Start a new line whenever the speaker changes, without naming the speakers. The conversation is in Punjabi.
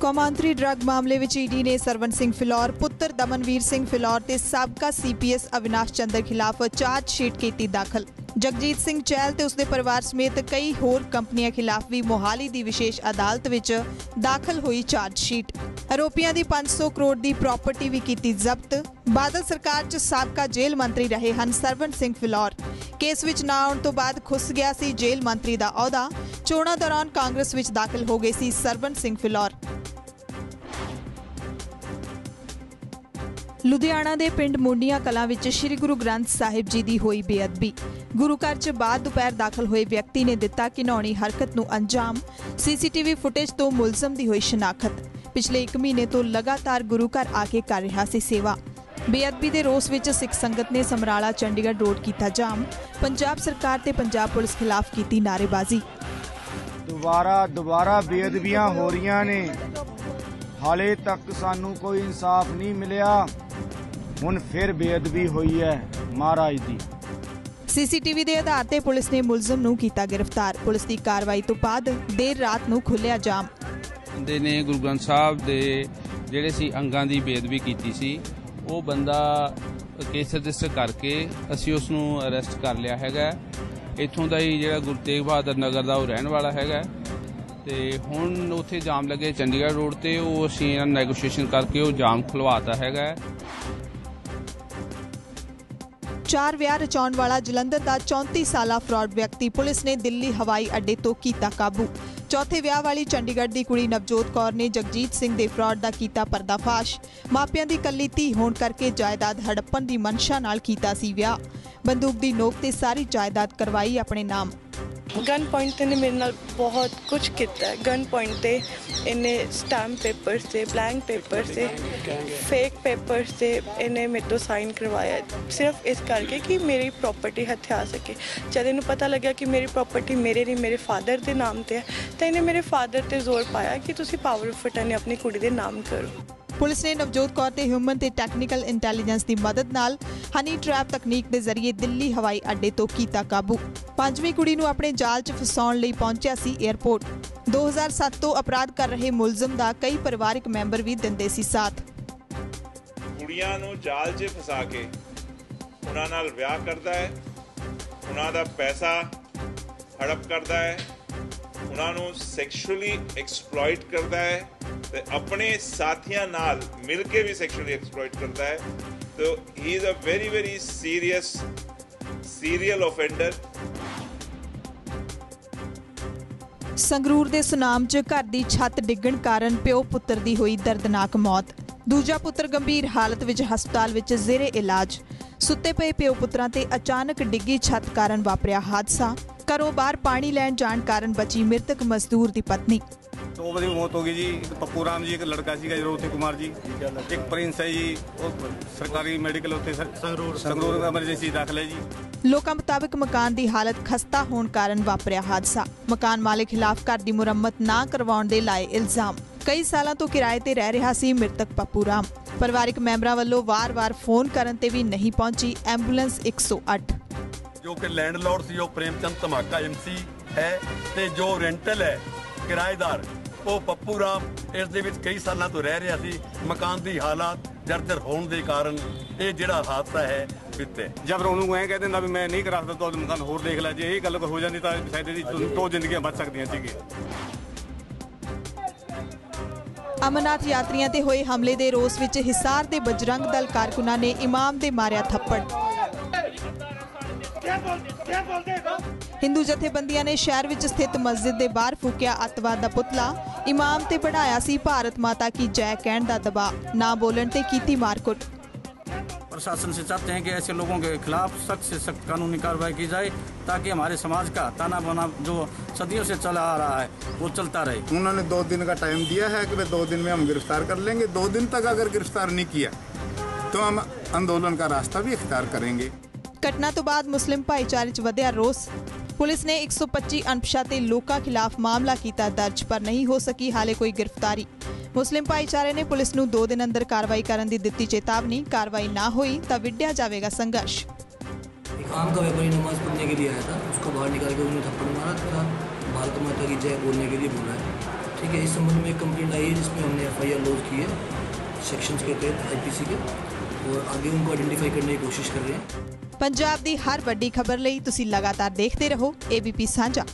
ਕੌਮਾਂਤਰੀ ਡਰੱਗ ਮਾਮਲੇ ਵਿੱਚ ਈਡੀ ਨੇ ਸਰਵਨ ਸਿੰਘ ਫਿਲੌਰ, ਪੁੱਤਰ ਦਮਨਵੀਰ ਸਿੰਘ ਫਿਲੌਰ ਤੇ ਸਾਬਕਾ ਸੀਪੀਐਸ ਅਵਿਨਾਸ਼ ਚੰਦਰ ਖਿਲਾਫ ਚਾਰਜ ਸ਼ੀਟ ਕੀਤੀ ਦਾਖਲ। ਜਗਜੀਤ ਸਿੰਘ ਚਹਿਲ ਤੇ ਉਸਦੇ ਪਰਿਵਾਰ ਸਮੇਤ ਕਈ ਹੋਰ ਕੰਪਨੀਆਂ ਖਿਲਾਫ ਵੀ ਮੋਹਾਲੀ ਦੀ ਵਿਸ਼ੇਸ਼ ਅਦਾਲਤ ਵਿੱਚ ਦਾਖਲ ਹੋਈ ਚਾਰਜ ਸ਼ੀਟ। ਆਰੋਪੀਆਂ ਦੀ 500 ਕਰੋੜ ਦੀ ਪ੍ਰਾਪਰਟੀ ਵੀ ਕੀਤੀ ਜ਼ਬਤ। ਬਾਦਲ ਸਰਕਾਰ 'ਚ ਸਾਬਕਾ ਜੇਲ੍ਹ ਮੰਤਰੀ ਰਹੇ ਹਨ ਸਰਵਨ ਸਿੰਘ ਫਿਲੌਰ। ਕੇਸ ਵਿੱਚ ਨਾ ਆਉਣ ਤੋਂ ਬਾਅਦ ਖੁੱਸ ਗਿਆ ਸੀ ਜੇਲ੍ਹ ਮੰਤਰੀ ਦਾ ਅਹੁਦਾ। ਚੋਣਾਂ ਦੌਰਾਨ ਕਾਂਗਰਸ ਵਿੱਚ ਦਾਖਲ ਹੋ ਗਏ ਸੀ ਸਰਵਨ ਸਿੰਘ ਫਿਲੌਰ। ਲੁਧਿਆਣਾ ਦੇ ਪਿੰਡ ਮੁੰਡੀਆਂ ਕਲਾਂ ਵਿੱਚ ਸ੍ਰੀ ਗੁਰੂ ਗ੍ਰੰਥ ਸਾਹਿਬ ਜੀ ਦੀ ਹੋਈ ਬੇਅਦਬੀ। ਗੁਰੂ ਘਰ 'ਚ ਬਾਅਦ ਦੁਪਹਿਰ ਦਾਖਲ ਹੋਏ ਵਿਅਕਤੀ ਨੇ ਦਿੱਤਾ ਘਿਨੌਣੀ ਹਰਕਤ ਨੂੰ ਅੰਜਾਮ, ਸੀਸੀਟੀਵੀ ਫੁਟੇਜ ਤੋਂ ਮੁਲਜ਼ਮ ਦੀ ਹੋਈ ਸ਼ਨਾਖਤ। ਪਿਛਲੇ 1 ਮਹੀਨੇ ਤੋਂ ਲਗਾਤਾਰ ਗੁਰੂ ਘਰ ਆ ਕੇ ਕਰ ਰਿਹਾ ਸੀ ਸੇਵਾ। ਬੇਅਦਬੀ ਦੇ ਰੋਸ ਵਿੱਚ ਸਿੱਖ ਸੰਗਤ ਨੇ ਸਮਰਾਲਾ ਚੰਡੀਗੜ੍ਹ ਰੋਡ ਕੀਤਾ ਜਾਮ। ਪੰਜਾਬ ਸਰਕਾਰ ਤੇ ਪੰਜਾਬ ਪੁਲਿਸ ਖਿਲਾਫ ਕੀਤੀ ਨਾਅਰੇਬਾਜ਼ੀ।
ਦੁਬਾਰਾ ਦੁਬਾਰਾ ਬੇਅਦਬੀਆਂ ਹੋ ਰਹੀਆਂ ਨੇ। ਹਾਲੇ ਤੱਕ ਸਾਨੂੰ ਕੋਈ ਇਨਸਾਫ ਨਹੀਂ ਮਿਲਿਆ। ਹੁਣ ਫਿਰ ਬੇਅਦਬੀ ਹੋਈ ਹੈ ਮਹਾਰਾਜ ਦੀ।
ਸੀਸੀਟੀਵੀ ਦੇ ਆਧਾਰ ਤੇ ਪੁਲਿਸ ਨੇ ਮੁਲਜ਼ਮ ਨੂੰ ਕੀਤਾ ਗ੍ਰਿਫਤਾਰ। ਪੁਲਿਸ ਦੀ ਕਾਰਵਾਈ ਤੋਂ ਬਾਅਦ ਦੇਰ ਰਾਤ ਨੂੰ ਖੁੱਲਿਆ ਜਾਮ।
ਬੰਦੇ ਨੇ ਗੁਰੂ ਗ੍ਰੰਥ ਸਾਹਿਬ ਦੇ ਜਿਹੜੇ ਸੀ ਅੰਗਾਂ ਦੀ ਬੇਦਬੀ ਕੀਤੀ ਸੀ ਉਹ ਬੰਦਾ ਕੇਸ ਰਜਿਸਟਰ ਕਰਕੇ ਅਸੀਂ ਉਸ ਨੂੰ ਅਰੈਸਟ ਕਰ ਲਿਆ ਹੈਗਾ। ਇੱਥੋਂ ਦਾ ਹੀ ਜਿਹੜਾ ਗੁਰੂ ਤੇਗ ਬਹਾਦਰ ਨਗਰ ਦਾ ਉਹ ਰਹਿਣ ਵਾਲਾ ਹੈਗਾ। ਤੇ ਹੁਣ ਉੱਥੇ ਜਾਮ ਲੱਗੇ ਚੰਡੀਗੜ੍ਹ ਰੋਡ ਤੇ ਉਹ ਅਸੀਂ ਇਹਨਾਂ ਨੈਗੋਸ਼ੀਏਸ਼ਨ ਕਰਕੇ ਉਹ ਜਾਮ ਖੁਲਵਾਤਾ ਹੈਗਾ।
ਚਾਰ ਵਿਆਹ ਰਚਾਉਣ ਵਾਲਾ ਜਲੰਧਰ ਦਾ 34 ਸਾਲਾ ਫਰਾਡ ਵਿਅਕਤੀ ਪੁਲਿਸ ਨੇ ਦਿੱਲੀ ਹਵਾਈ ਅੱਡੇ ਤੋਂ ਕੀਤਾ ਕਾਬੂ। ਚੌਥੇ ਵਿਆਹ ਵਾਲੀ ਚੰਡੀਗੜ੍ਹ ਦੀ ਕੁੜੀ ਨਵਜੋਤ ਕੌਰ ਨੇ ਜਗਜੀਤ ਸਿੰਘ ਦੇ ਫਰਾਡ ਦਾ ਕੀਤਾ ਪਰਦਾਫਾਸ਼। ਮਾਪਿਆਂ ਦੀ ਕੱਲੀ ਧੀ ਹੋਣ ਕਰਕੇ ਜਾਇਦਾਦ ਹੜੱਪਣ ਦੀ ਮਨਸ਼ਾ ਨਾਲ ਕੀਤਾ ਸੀ ਵਿਆਹ। ਬੰਦੂਕ ਦੀ ਨੋਕ ਤੇ ਸਾਰੀ ਜਾਇਦਾਦ ਕਰਵਾਈ ਆਪਣੇ ਨਾਮ।
ਗਨ ਪੁਆਇੰਟ ਤੇ ਨੇ ਮੇਰੇ ਨਾਲ ਬਹੁਤ ਕੁਝ ਕੀਤਾ ਗਨ ਪੁਆਇੰਟ ਤੇ ਇਹਨੇ ਸਟੈਂਪ ਪੇਪਰ ਤੇ ਬਲੈਂਕ ਪੇਪਰ ਤੇ ਫੇਕ ਪੇਪਰ ਤੇ ਇਹਨੇ ਮੇਰੇ ਤੋਂ ਸਾਈਨ ਕਰਵਾਇਆ ਸਿਰਫ ਇਸ ਕਰਕੇ ਕਿ ਮੇਰੀ ਪ੍ਰਾਪਰਟੀ ਹੱਥੇ ਆ ਸਕੇ। ਜਦ ਇਹਨੂੰ ਪਤਾ ਲੱਗਿਆ ਕਿ ਮੇਰੀ ਪ੍ਰਾਪਰਟੀ ਮੇਰੇ ਨਹੀਂ ਮੇਰੇ ਫਾਦਰ ਦੇ ਨਾਮ ਤੇ ਹੈ, ਤਾਂ ਇਹਨੇ ਮੇਰੇ ਫਾਦਰ ਤੇ ਜ਼ੋਰ ਪਾਇਆ ਕਿ ਤੁਸੀਂ ਪਾਵਰ ਆਫ ਅਟਰਨੀ ਆਪਣੀ ਕੁੜੀ ਦੇ ਨਾਮ ਕਰੋ।
ਪੁਲਿਸ ਨੇ ਨਵਜੋਤ ਕੌਰ ਤੇ ਹਿਊਮਨ ਤੇ ਟੈਕਨੀਕਲ ਇੰਟੈਲੀਜੈਂਸ ਦੀ ਮਦਦ ਨਾਲ ਹਨੀ ਟ੍ਰੈਪ ਤਕਨੀਕ ਦੇ ਜ਼ਰੀਏ ਦਿੱਲੀ ਹਵਾਈ ਅੱਡੇ ਤੋਂ ਕੀਤਾ ਕਾਬੂ। ਪੰਜਵੀਂ ਕੁੜੀ ਨੂੰ ਆਪਣੇ ਜਾਲ 'ਚ ਫਸਾਉਣ ਲਈ ਪਹੁੰਚਿਆ ਸੀ 에ਅਰਪੋਰਟ 2007 ਤੋਂ ਅਪਰਾਧ ਕਰ ਰਹੇ ਮੁਲਜ਼ਮ ਦਾ ਕਈ ਪਰਿਵਾਰਕ ਮੈਂਬਰ ਵੀ ਦਿੰਦੇ ਸੀ ਸਾਥ।
ਕੁੜੀਆਂ ਨੂੰ ਜਾਲ 'ਚ ਫਸਾ ਕੇ ਉਹਨਾਂ ਨਾਲ ਵਿਆਹ ਕਰਦਾ ਹੈ। ਉਹਨਾਂ ਦਾ ਪੈਸਾ ਹੜਪ ਕਰਦਾ ਹੈ। ਉਹਨਾਂ ਨੂੰ ਸੈਕਸ਼ੂਅਲੀ ਐਕਸਪਲੋਇਟ ਕਰਦਾ ਹੈ ਤੇ ਆਪਣੇ ਸਾਥੀਆਂ ਨਾਲ ਮਿਲ ਕੇ ਵੀ ਸੈਕਸ਼ੂਅਲੀ ਐਕਸਪਲੋਇਟ ਕਰਦਾ ਹੈ। ਤੋ he is a very very serious serial offender
Sangrur ਦੇ ਸੁਨਾਮ 'ਚ ਘਰ ਦੀ ਛੱਤ ਡਿੱਗਣ ਕਾਰਨ ਪਿਓ ਪੁੱਤਰ ਦੀ ਹੋਈ ਦਰਦਨਾਕ ਮੌਤ। ਦੂਜਾ ਪੁੱਤਰ ਗੰਭੀਰ ਹਾਲਤ ਵਿੱਚ ਹਸਪਤਾਲ ਵਿੱਚ ਜ਼ੇਰੇ ਇਲਾਜ। ਸੁੱਤੇ ਪਏ ਪਿਓ ਪੁੱਤਰਾਂ ਤੇ ਅਚਾਨਕ ਡਿੱਗੀ ਛੱਤ ਕਾਰਨ ਵਾਪਰਿਆ ਹਾਦਸਾ। ਘਰੋਂ ਬਾਹਰ ਪਾਣੀ ਲੈਣ ਜਾਣ ਕਾਰਨ ਬਚੀ ਮ੍ਰਿਤਕ ਮਜ਼ਦੂਰ ਦੀ ਪਤਨੀ।
ਦੋ ਵਜੇ ਮੌਤ ਹੋ ਗਈ ਜੀ। ਇੱਕ ਪੱਪੂ ਰਾਮ ਜੀ ਇੱਕ ਲੜਕਾ ਸੀਗਾ ਜਰੋਤੀ ਕੁਮਾਰ ਜੀ। ਇੱਕ ਪ੍ਰਿੰਸ ਹੈ ਜੀ ਉਹ ਸਰਕਾਰੀ ਮੈਡੀਕਲ ਉੱਤੇ ਸੰਗਰੂਰ ਸੰਗਰੂਰ ਐਮਰਜੈਂਸੀ ਦਾਖਲ ਹੈ ਜੀ।
ਲੋਕਾਂ ਮੁਤਾਬਕ ਮਕਾਨ ਦੀ ਹਾਲਤ ਖਸਤਾ ਹੋਣ ਕਾਰਨ ਵਾਪਰਿਆ ਹਾਦਸਾ। ਮਕਾਨ ਮਾਲਕ ਖਿਲਾਫ ਘਰ ਦੀ ਮੁਰੰਮਤ ਨਾ ਕਰਵਾਉਣ ਦੇ ਲਾਏ ਇਲਜ਼ਾਮ। ਕਈ ਸਾਲਾਂ ਤੋਂ ਕਿਰਾਏ ਤੇ ਰਹਿ ਰਿਹਾ ਸੀ ਮ੍ਰਿਤਕ ਪੱਪੂ ਰਾਮ। ਪਰਿਵਾਰਕ ਮੈਂਬਰਾਂ ਵੱਲੋਂ ਵਾਰ-ਵਾਰ ਫੋਨ ਕਰਨ ਤੇ ਵੀ ਨਹੀਂ ਪਹੁੰਚੀ ਐਂਬੂਲੈਂਸ 108
ਜੋ ਕਿ ਲੈਂਡਲੋਰਡ ਸੀ ਉਹ ਪ੍ਰੇਮਚੰਦ ਧਮਾਕਾ ਐਮਸੀ ਹੈ ਤੇ ਜੋ ਰੈਂਟਲ ਹੈ ਕਿਰਾਏਦਾਰ ਉਹ ਪੱਪੂ ਰਾਮ ਇਸ ਦੇ ਵਿੱਚ ਕਈ ਸਾਲਾਂ ਤੋਂ ਰਹਿ ਰਿਹਾ ਸੀ। ਮਕਾਨ ਦੀ ਹਾਲਾਤ ਜਰਜਰ ਹੋਣ ਦੇ ਕਾਰਨ ਇਹ ਜਿਹੜਾ ਹਾਦਸਾ ਹੈ ਬਿੱਤੇ।
ਜਦ ਉਹਨੂੰ ਐਂ ਕਹਿ ਦਿੰਦਾ ਵੀ ਮੈਂ ਨਹੀਂ ਕਰਾ ਸਕਦਾ ਤੂੰ ਮਕਾਨ ਹੋਰ ਦੇਖ ਲੈ ਜੇ ਇਹ ਗੱਲ ਹੋ ਜਾਂਦੀ ਤਾਂ ਸ਼ਾਇਦ ਇਹਦੀ ਦੋ- ਦੋ ਜ਼ਿੰਦਗੀਆਂ ਬਚ ਸਕਦੀਆਂ ਸੀਗੀਆਂ।
ਅਮਰਨਾਥ ਯਾਤਰੀਆਂ ਤੇ ਹੋਏ ਹਮਲੇ ਦੇ ਰੋਸ ਵਿੱਚ ਹਿਸਾਰ ਦੇ ਬਜਰੰਗ ਦਲ ਕਾਰਕੁਨਾਂ ਨੇ ਇਮਾਮ ਦੇ ਮਾਰਿਆ ਥੱਪੜ। ਹਿੰਦੂ ਜਥੇਬੰਦੀਆਂ ਨੇ ਸ਼ਹਿਰ ਵਿੱਚ ਸਥਿਤ ਮਸਜਿਦ ਦੇ ਬਾਹਰ ਫੂਕਿਆ ਅੱਤਵਾਦ ਦਾ ਪੁਤਲਾ ਇਮਾਮ ਤੇ ਬਣਾਇਆ ਸੀ ਭਾਰਤ ਮਾਤਾ ਕੀ ਜੈ ਕਹਿਣ ਦਾ ਦਬਾਅ ਨਾ ਬੋਲਣ ਤੇ ਕੀਤੀ ਮਾਰਕੁੱਟ
प्रशासन से चाहते हैं कि ऐसे लोगों के खिलाफ सख्त से सख्त कानूनी कार्रवाई की जाए ताकि हमारे समाज का ताना बाना जो सदियों से चला आ रहा है वो चलता रहे
उन्होंने दो दिन का टाइम दिया है कि भाई दो दिन में हम गिरफ्तार कर लेंगे दो दिन तक अगर गिरफ्तार नहीं किया तो हम आंदोलन का रास्ता भी इख्तियार करेंगे
ਘਟਨਾ ਤੋਂ ਬਾਅਦ ਮੁਸਲਿਮ ਭਾਈਚਾਰੇ 'ਚ ਵਧਿਆ ਰੋਸ ਪੁਲਿਸ ਨੇ 125 ਅਣਪਛਾਤੇ ਲੋਕਾਂ ਖਿਲਾਫ ਮਾਮਲਾ ਕੀਤਾ ਦਰਜ ਪਰ ਨਹੀਂ ਹੋ ਸਕੀ ਹਾਲੇ ਕੋਈ ਗ੍ਰਿਫਤਾਰੀ ਮੁਸਲਿਮ ਭਾਈਚਾਰੇ ਨੇ ਪੁਲਿਸ ਨੂੰ 2 ਦਿਨ ਅੰਦਰ ਕਾਰਵਾਈ ਕਰਨ ਦੀ ਦਿੱਤੀ ਚੇਤਾਵਨੀ ਕਾਰਵਾई ਨਾ ਹੋਈ ਤਾਂ ਵਿੱਢਿਆ ਜਾਵੇਗਾ ਸੰਘਰਸ਼
एक आम का व्यापारी नमाज पढ़ने के लिए आया था उसको बाहर निकाल के उन्होंने थप्पड़ मारा था भारत माता की जय बोलने के लिए बोला है ठीक है इस संबंध में एक कंप्लेंट आई है जिसमें हमने एफ आई आर लॉज की है सेक्शंस के तहत आई पी सी के और आगे उनको आइडेंटिफाई करने की कोशिश कर रहे हैं
ਪੰਜਾਬ ਦੀ ਹਰ ਵੱਡੀ ਖਬਰ ਲਈ ਤੁਸੀਂ ਲਗਾਤਾਰ ਦੇਖਦੇ ਰਹੋ ਏਬੀਪੀ ਸਾਂਝਾ।